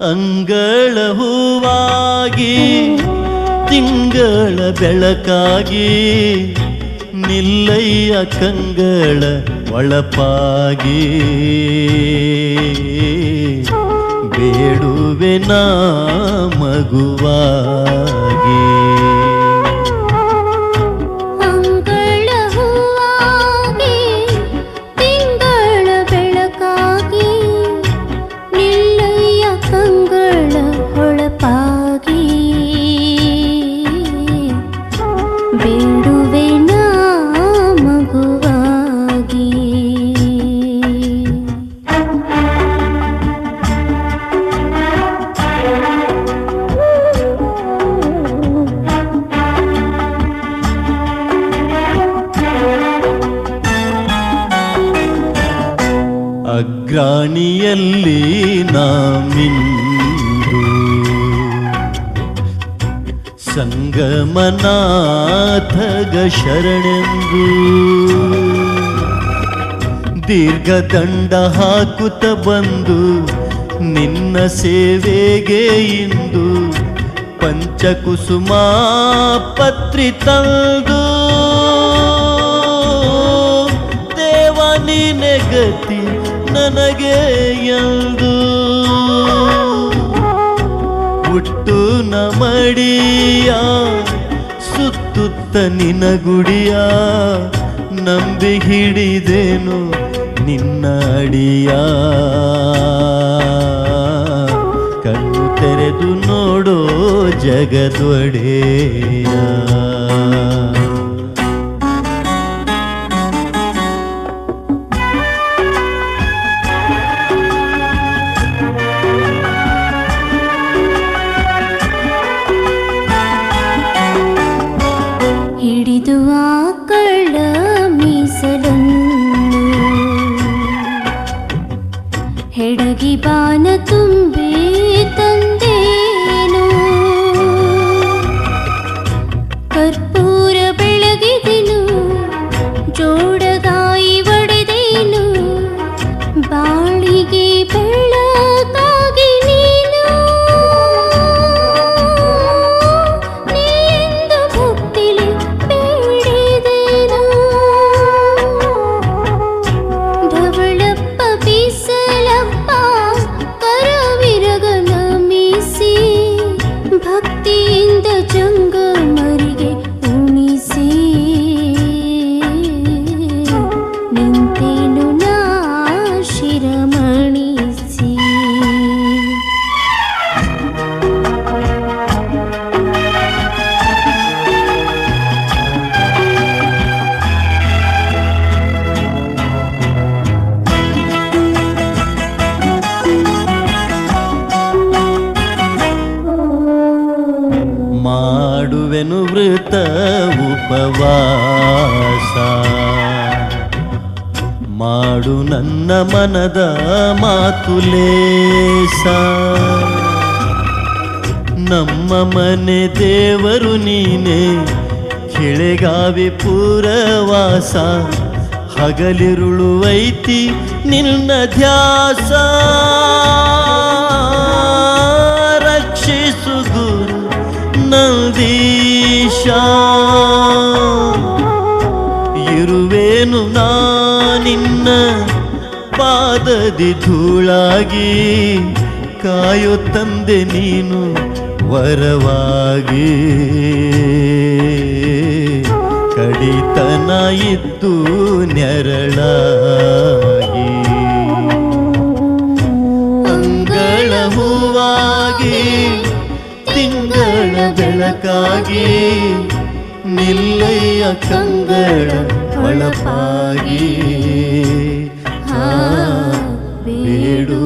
ಅಂಗಳ ಹೂವಾಗಿ ತಿಂಗಳ ಬೆಳಕಾಗಿ ನಿಲ್ಲಯ್ಯ ಕಂಗಳ ಒಳಪಾಗಿ. ಬೇಡುವೆ ನಾ ಮಗುವಾಗಿ ಅಗ್ರಾಣಿಯಲ್ಲಿ ನಾಮಿಂದು ಸಂಗಮನಾಥಗ ಶರಣೆಂದು. ದೀರ್ಘದಂಡ ಹಾಕುತ್ತ ಬಂದು ನಿನ್ನ ಸೇವೆಗೆ ಇಂದು ಪಂಚಕುಸುಮ ಪತ್ರಿ ತಂದು. ದೇವ ನೀನೆ ಗತಿ ನನಗೆ ಎಂದು ಹುಟ್ಟು ನಮಡಿಯ, ಸುತ್ತುತ್ತ ನಿನ ಗುಡಿಯ ನಂಬಿ ಹಿಡಿದೇನು ನಿನ್ನ ಅಡಿಯ. ಕಣ್ಣು ತೆರೆದು ನೋಡೋ ಜಗದೊಡೆಯ ಹೆಡಗಿ ಬಾನ ತುಂಬಿ ತಂದೇನು ಕರ್ಪೂರ ಬೆಳಗಿದೆನು ಜೋಡಗಾಯಿ ಒಡೆದೇನು ಬಾಳಿಗೆ ಬೆಳಕಾಗಿ ಮಾಡು ನನ್ನ ಮನದ ಮಾತುಲೇಸ ನಮ್ಮ ಮನೆ ದೇವರು ನೀನೆ, ಕೆಳೆಗಾವಿ ಪೂರವಾಸ. ಹಗಲಿರುಳುವೈತಿ ನಿನ್ನ ಧ್ಯಾಸ. ರಕ್ಷಿಸು ಗುರು ನಂದೀಶ. ಪಾದದಿ ಧೂಳಾಗಿ ಕಾಯೋ ತಂದೆ ನೀನು ವರವಾಗಿ. ಕಡಿತನ ಇದ್ದು ನೆರಳಾಗಿ. ಅಂಗಳ ಹೂವಾಗಿ ತಿಂಗಳ ಬೆಳಕಾಗಿ ನಿಲ್ಲಯ್ಯ ಕಂಗಳ ಒಳಪಾಗಿ പേടു